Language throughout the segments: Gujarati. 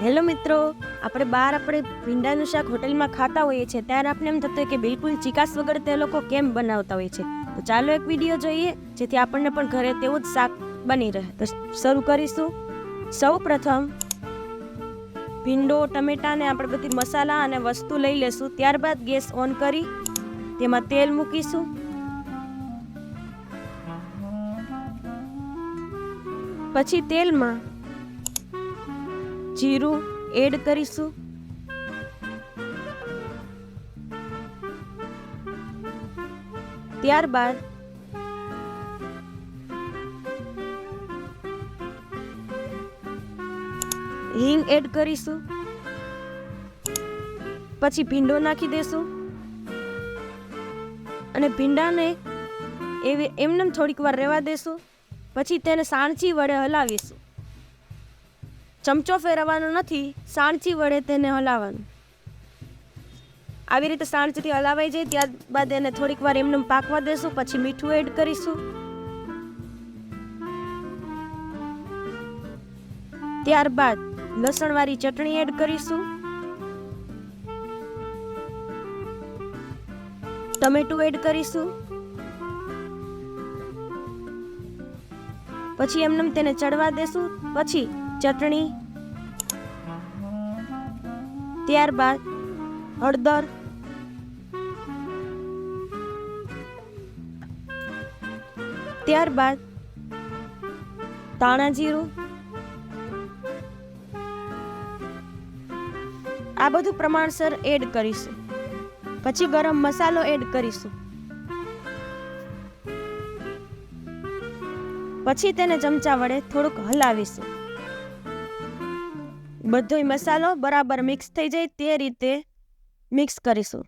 હેલો મિત્રો, આપણે બહાર આપણે ભીંડાનું શાક હોટેલમાં ખાતા હોઈએ છીએ, ત્યારે આપણે એમ થતું હોય કે બિલકુલ ચિકાસ વગર તે લોકો કેમ બનાવતા હોય છે? તો ચાલો એક વીડિયો જોઈએ, જેથી આપણને પણ ઘરે તેવું જ શાક બની રહે. તો શરૂ કરીશું. સૌ પ્રથમ, ભીંડો, ટમેટાને આપણે બધી મસાલા અને વસ્તુ લઈ લેશું, ત્યારબાદ ગેસ ઓન કરી, તેમાં તેલ મૂકીશું. પછી તેલમાં જીરું એડ કરીશું. ત્યારબાદ હિંગ એડ કરીશું. પછી ભીંડો નાખી દેશું. અને ભીંડાને એવી એમને થોડીક વાર રહેવા દેશું. પછી તેને સાણચી વડે હલાવીશું. ચમચો ફેરવવાનો નથી, સાણચી વડે તેને હલાવવાનું. આવી રીતે સાણચીથી હલાવાઈ જાય, ત્યારબાદ એને થોડીક વાર એમને પાકવા દેશું, પછી મીઠું એડ કરીશું. ત્યારબાદ લસણવાળી ચટણી એડ કરીશું. ટમેટું એડ કરીશું. પછી એમને તેને ચડવા દેશું. પછી ચટણી ત્યારબાદ હળદર ત્યારબાદ ધાણા જીરું. આ બધું પ્રમાણસર એડ કરીશું. પછી ગરમ મસાલો એડ કરીશું. પછી તેને ચમચા વડે થોડુંક હલાવીશું. બધો મસાલો બરાબર મિક્સ થઈ જાય તે રીતે મિક્સ કરીશું.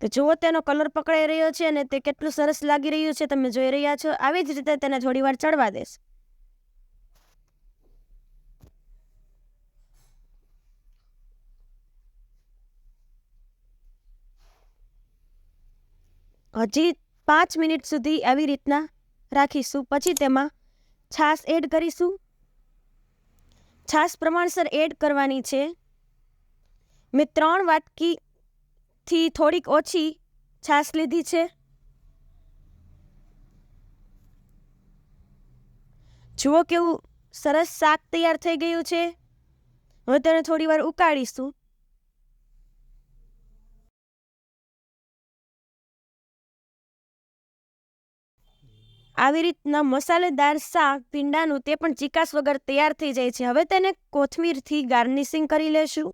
તો જુઓ તેનો કલર પકડાઈ રહ્યો છે અને તે કેટલું સરસ લાગી રહ્યું છે તમે જોઈ રહ્યા છો. આવી જ રીતે તેને થોડી વાર ચડવા દેશ. હજી પાંચ મિનિટ સુધી આવી રીતના રાખીશું. પછી તેમાં છાશ એડ કરીશું. છાશ પ્રમાણસર એડ કરવાની છે. મેં ત્રણ વાટકીથી થોડીક ઓછી છાશ લીધી છે. જુઓ કેવું સરસ શાક તૈયાર થઈ ગયું છે. હવે તેને થોડી વાર ઉકાળીશું. આવી રીતના મસાલેદાર શાક ભીંડાનું તે પણ ચિકાસ વગર તૈયાર થઈ જાય છે. હવે તેને કોથમીરથી ગાર્નિશિંગ કરી લેશું.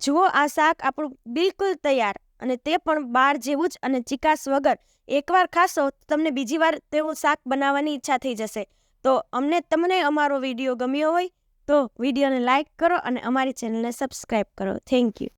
જુઓ, આ શાક આપણું બિલકુલ તૈયાર અને તે પણ બહાર જેવું જ અને ચિકાસ વગર. એકવાર ખાશો તમને બીજી વાર તેવું શાક બનાવવાની ઈચ્છા થઈ જશે. તો અમને તમને અમારો વીડિયો ગમ્યો હોય તો વિડીયોને લાઇક કરો અને અમારી ચેનલને સબસ્ક્રાઈબ કરો. Thank you.